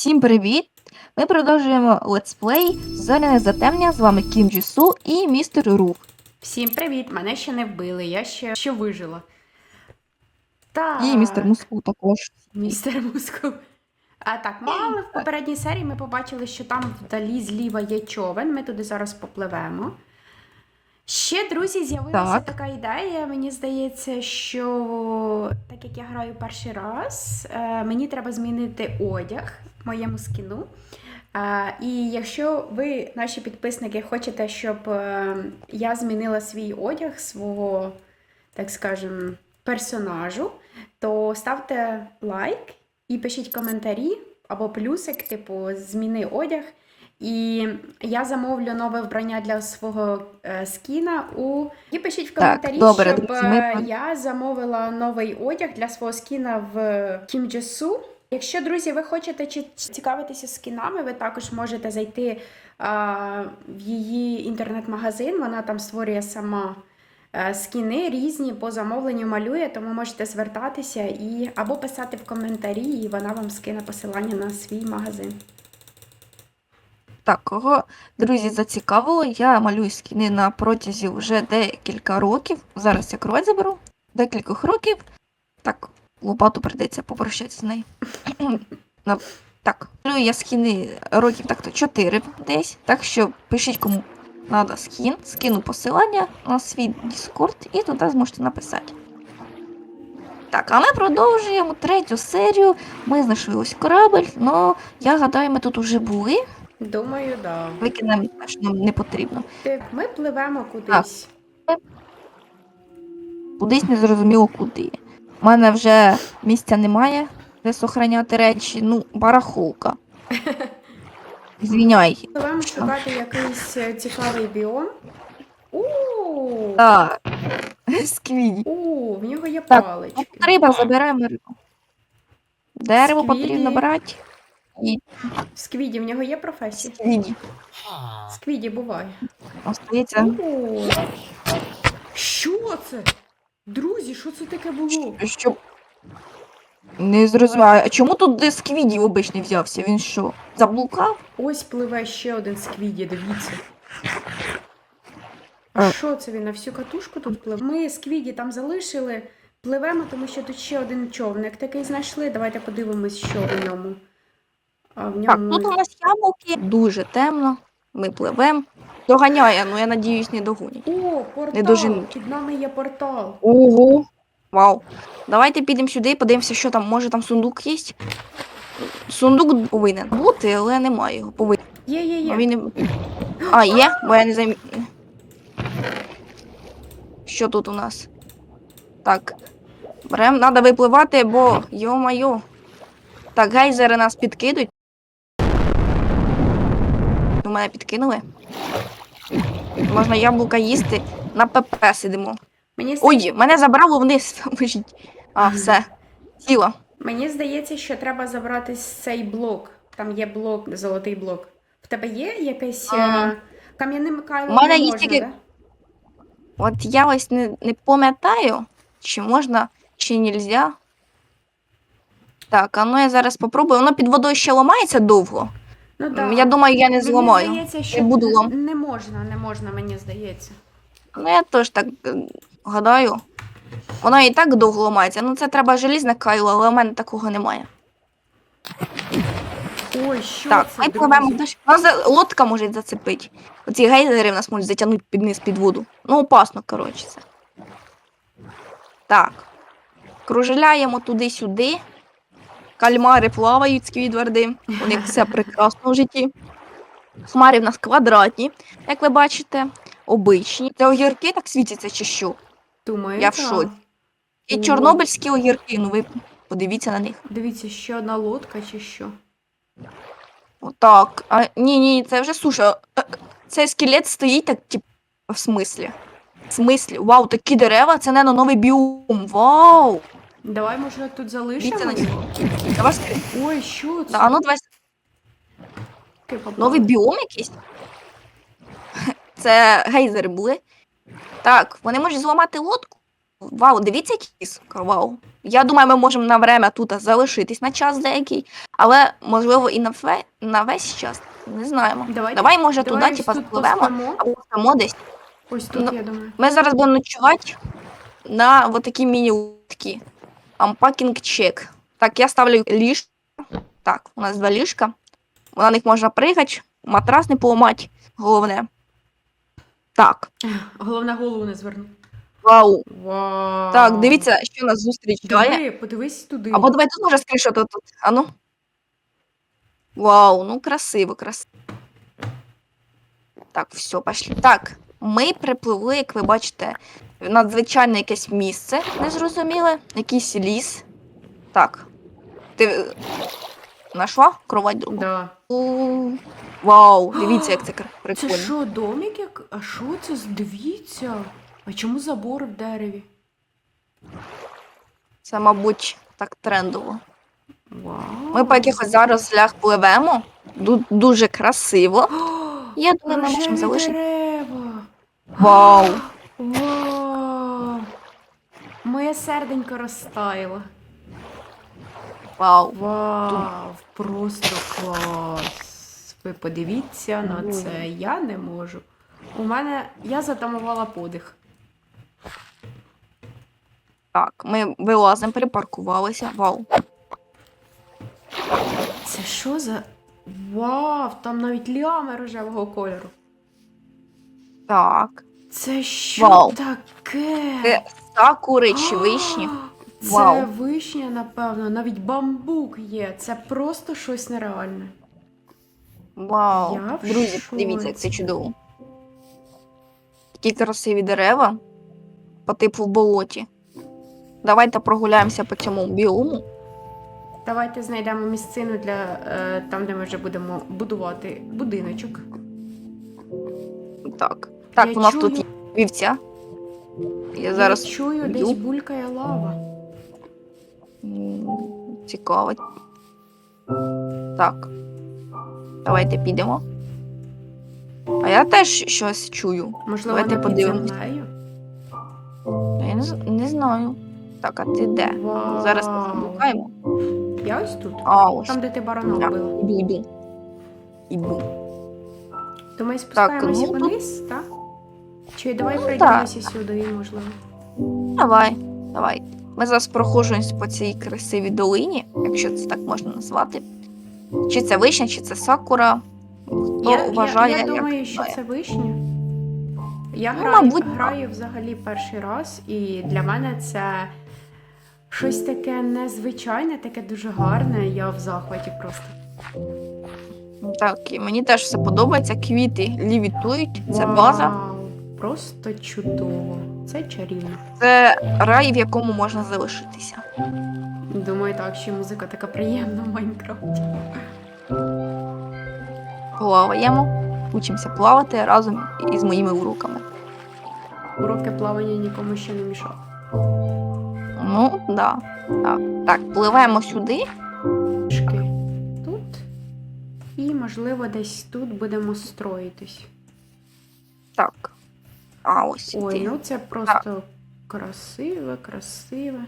Всім привіт! Ми продовжуємо летсплей Зоряне затемнення. З вами Кім Джісу і містер Рух. Всім привіт! Мене ще не вбили, я ще, ще вижила. Так. І містер Мускул також. Містер Мускул. А так, ми але в попередній серії ми побачили, що там вдалі зліва є човен. Ми туди зараз попливемо. Ще, друзі, з'явилася Так. така ідея. Мені здається, що так як я граю перший раз, е, мені треба змінити одяг моєму скіну. Е, І якщо ви, наші підписники, хочете, щоб е, я змінила свій одяг свого, так скажем, персонажу, то ставте лайк і пишіть коментарі або плюсик, типу, зміни одяг. І я замовлю нове вбрання для свого е, скіна у. І пишіть в Так, коментарі, добре, щоб ми е, я замовила новий одяг для свого скіна в Кімджесу. Якщо, друзі, ви хочете чи цікавитися скінами, ви також можете зайти а, в її інтернет-магазин. Вона там створює сама е, скіни різні по замовленню малює, тому можете звертатися і або писати в коментарі, і вона вам скине посилання на свій магазин. Так, кого друзі зацікавило, я малюю скіни на протязі вже декілька років. Зараз я кровать заберу. Декількох років. Так, лопату прийдеться попрощатися з нею. Так, малюю я скіни років так-то 4 десь. Так що пишіть кому треба скін, скину посилання на свій Discord і туди зможете написати. Так, а ми продовжуємо третю серію. Ми знайшли ось корабель, але я гадаю, ми тут уже були. Думаю, да. Викинемо те, що нам не потрібно. Тип, Ми пливемо кудись. Кудись не зрозуміло куди. У мене вже місця немає, де сохраняти речі. Ну, барахолка. Звіняй. Пливемо шукати якийсь е, цікавий біом. У, Так. Сквіді. у, в нього є Так, палички. Риба, забираємо рибу. Дерево потрібно брати. І Сквіді, в нього є професія? сквіді. Сквіді буває. Остається. О, Що це? Друзі, що це таке було? Щоб... Не зрозуміло. А чому тут де сквіді обичний взявся? Він що, заблукав? Ось пливе ще один сквіді, дивіться. А А. що це він на всю катушку тут пливе? Ми сквіді там залишили, пливемо, тому що тут ще один човник такий знайшли. Давайте подивимось, що в ньому. А в Так, ньому тут у нас яблуки. Дуже темно. Ми пливемо. Доганяє, ну я надіюсь, не догонять. О, портал! Не доженуть. Під нами є портал. Ого. Вау. Давайте підемо сюди, подивимося, що там. Може там сундук є. Сундук повинен бути, але немає його. Повинен. Є, є, є. А, він... не- а, є, бо я не займі. Що тут у нас? Так. Берем, треба випливати, бо йо-майо. Так, гейзери нас підкидуть. У мене підкинули. Можна яблука їсти. На ПП сидимо. Мені, Ой, мене забрало вниз. А, все. Сіла. Мені здається, що треба забрати цей блок. Там є блок, золотий блок. В тебе є якийсь Ага. е, кам'яним кайлом У мене не є можна, тільки- да? От я ось не, не пам'ятаю, чи можна, чи нельзя. Так, а ну я зараз попробую. Воно під водою ще ламається довго. Ну, да. Я думаю, я не Мені здається, що буду н- лам- не можна, не можна, мені здається. Ну, я теж так е, гадаю. Воно і так довго ламається. Ну, це треба желізне кайло, але у мене такого немає. Ой, що так, це, ми друзі? пливемо. дощ. Нас за- лодка може зацепити. Оці гейзери в нас можуть затягнути під низ під воду. Ну, опасно, коротше, це. Так. Кружеляємо туди-сюди. Кальмари плавають сквідварди. У них все прекрасно в житті. Хмари в нас квадратні, як ви бачите, обичні. Це огірки так світяться чи що? Думаю, Я в так. шоці. І О. чорнобильські огірки, ну ви подивіться на них. Дивіться, ще одна лодка чи що. Отак. А, ні, ні, це вже суша. Е, Цей скелет стоїть так, тип, в смислі. В смислі? Вау, такі дерева, це не новий біом. Вау! Давай, може, тут на залишимо? нього. Я вас... Ой, що це? Да, а ну давай Таке попало. новий біом якийсь. Це гейзери були. Так, вони можуть зламати лодку. Вау, дивіться, який ліс. Вау. Я думаю, ми можемо на время тут залишитись на час деякий, але можливо і на, ве... на весь час. Не знаємо. Давайте- Давай, може, Давай туди, ось типа, тут спливемо, поспимо. або спимо десь. Ось тут, Ну, я думаю. Ми зараз будемо ночувати на вот такі міні-лодки. Unpacking check. Так, я ставлю ліжко. Так, у нас два ліжка. На них можна пригати, матрас не поламати, головне. Так, Головне голову не зверну. вау. Вау. Так, дивіться, що нас зустрічає. Диви, подивись туди. Або давай тут може скріншот тут. А ну. Вау, ну красиво, красиво. Так, все, пошли. Так, ми припливли, як ви бачите, надзвичайне якесь місце, незрозуміле, якийсь ліс. Так. Ти е, знайшла кровать другу? Да. У, Вау, дивіться, як це Це прикольно. що, домик як? А що це? Дивіться. А чому забор в дереві? Це, мабуть, так трендово. Вау. Ми по якихось зарослях пливемо. Ду- дуже красиво. Я думаю, ми можемо залишити. дерева. Вау! Вау. Моє серденько розтаяло. Вау! Вау, просто клас. Ви подивіться на це. Я не можу. У мене я затамувала подих. Так, ми вилазимо, перепаркувалися. Вау. Це що за. Вау, там навіть лями рожевого кольору. Так. Це що Вау. таке? Це сакури чи вишні. Це Вау. вишня, напевно, навіть бамбук є. Це просто щось нереальне. Вау. Я в Друзі, шоці. дивіться, як це чудово. Такі красиві дерева по типу в болоті. Давайте прогуляємося по цьому біому. Давайте знайдемо місцину для е, там, де ми вже будемо будувати будиночок. Так. Так, Я у нас чую- тут є вівця. Я зараз Я чую, б'ю. десь булькає лава. Цікаво. Так. Давайте підемо. А я теж щось чую. Можливо, Давайте подивимось. Я не, не знаю. Так, а ти де? Вау. Зараз ми заблукаємо. Я ось тут. А, ось. Там, де ти барана вбила. Іду, іду. Іду. То ми спускаємося ну, тут- вниз, так? Чи давай Ну, пройдемося сюди, можливо. Давай, давай. Ми зараз проходжуємось по цій красивій долині, якщо це так можна назвати. Чи це вишня, чи це сакура. Хто я, вважає, я, я як думаю, що знає. це вишня. Я Ну, граю, мабуть, граю взагалі перший раз, і для мене це щось таке незвичайне, таке дуже гарне. Я в захваті просто. Так, і мені теж все подобається. Квіти лівітують, це база. Просто чудово. Це чарівно. Це рай, в якому можна залишитися. Думаю, так, що музика така приємна в Майнкрафті. Плаваємо, учимося плавати разом із моїми уроками. Уроки плавання нікому ще не мішав. Ну, да. Так, так, пливемо сюди. Трішки тут. І, можливо, десь тут будемо строїтись. Так. А, ось Ой, іди. ну це просто красиве, красиве.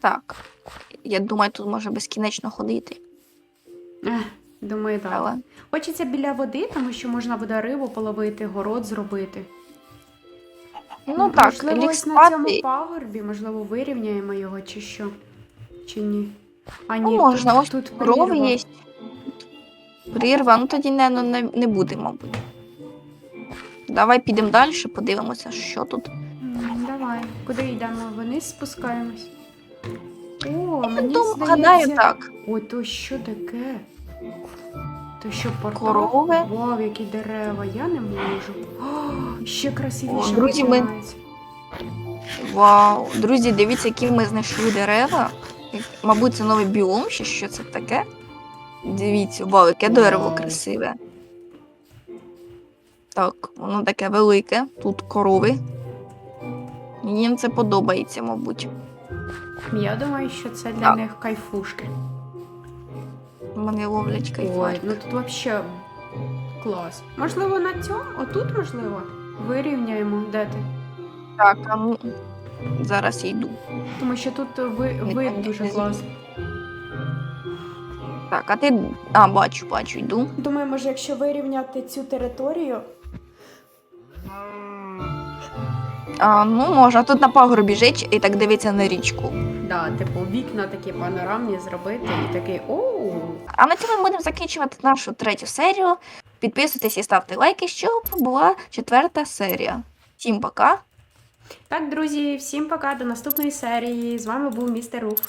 Так. Я думаю, тут може безкінечно ходити. Ех, думаю, так. Але Хочеться біля води, тому що можна буде рибу половити, город зробити. ну так, можливо, ось на цьому пагорбі, можливо, вирівняємо його чи що. Чи ні? А Ну, ні, можна, тут, ось тут прірва. є. Прірва, ну тоді не, ну, не, не буде, мабуть. Давай підемо далі, подивимося, що тут. М, Давай, куди йдемо? Вниз спускаємось. О, мені здається... гадаю, так. Ой, то що таке? То що портал? Корови. Вау, які дерева, я не можу. О, ще красивіше О, друзі, ми- починається. Вау. Друзі, дивіться, які ми знайшли дерева. Як- Мабуть, це новий біом, чи що це таке. Дивіться, вау, яке дерево красиве. Так, воно таке велике. Тут корови. Їм це подобається, мабуть. Я думаю, що це для А. них кайфушки. Вони ловлять Ой, ну тут взагалі клас. Можливо, на цьому? Отут, можливо, вирівняємо. Де ти? Так, а ну зараз я йду. Тому що тут ви, вид дуже класний. Так, а ти. А, бачу, бачу, йду. Думаю, може, якщо вирівняти цю територію, А, ну, можна тут на пагорбі жить і так дивитися на річку. да, типу, вікна такі панорамні зробити і такий оу. А на цьому ми будемо закінчувати нашу третю серію. Підписуйтесь і ставте лайки, щоб була четверта серія. Всім пока! Так, друзі, всім пока, до наступної серії. З вами був містер Руф.